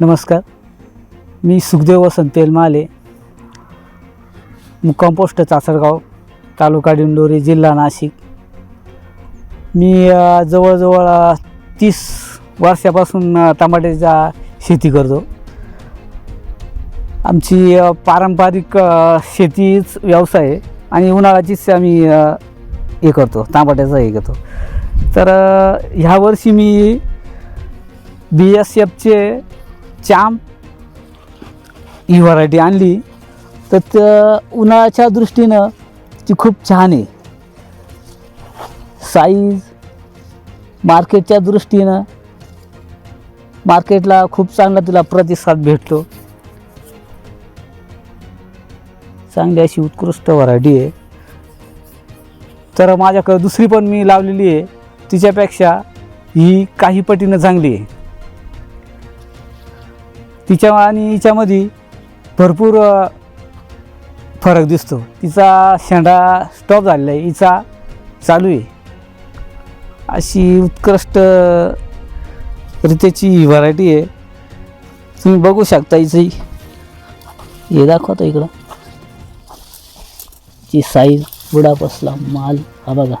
नमस्कार. मी सुखदेव वसंत तेलमाले मुक्काम पोस्ट चासरगाव तालुका डिंडोरी जिल्हा नाशिक. मी जवळजवळ तीस वर्षापासून टमाट्याचा शेती करतो. आमची पारंपरिक शेतीच व्यवसाय आहे आणि उन्हाळ्याचीच आम्ही हे करतो टमाट्याचा हे करतो. तर ह्यावर्षी मी बी एस एफचे चाम ही व्हरायटी आणली तर त उन्हाळ्याच्या दृष्टीनं ती खूप छान आहे. साईज मार्केटच्या दृष्टीनं मार्केटला खूप चांगला तिला प्रतिसाद भेटतो. चांगली अशी उत्कृष्ट व्हरायटी आहे. तर माझ्याकडं दुसरी पण मी लावलेली आहे. तिच्यापेक्षा ही काही पटीनं चांगली आहे. तिच्या आणि हिच्यामध्ये भरपूर फरक दिसतो. तिचा शेंडा स्टॉप झालेला आहे. हिचा चालू आहे. अशी उत्कृष्ट रित्याची ही व्हरायटी आहे. तुम्ही बघू शकता हिची. हे दाखवतो इकडं. ची साईज बुडा बसला माल. हा बघा.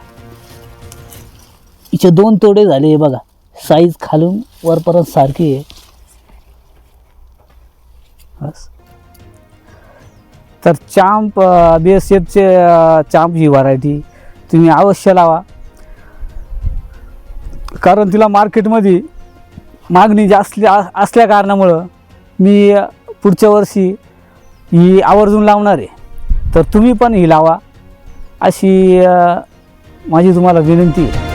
हिचे दोन तोडे झाले हे बघा. साईज खालून वरपर्यंत सारखी आहे. बस. तर चांप बी एस एफचे चांप ही व्हरायटी तुम्ही अवश्य लावा. कारण तिला मार्केटमध्ये मागणी जास्त असल्या कारणामुळं मी पुढच्या वर्षी ही आवर्जून लावणार आहे. तर तुम्ही पण ही लावा. अशी माझी तुम्हाला विनंती आहे.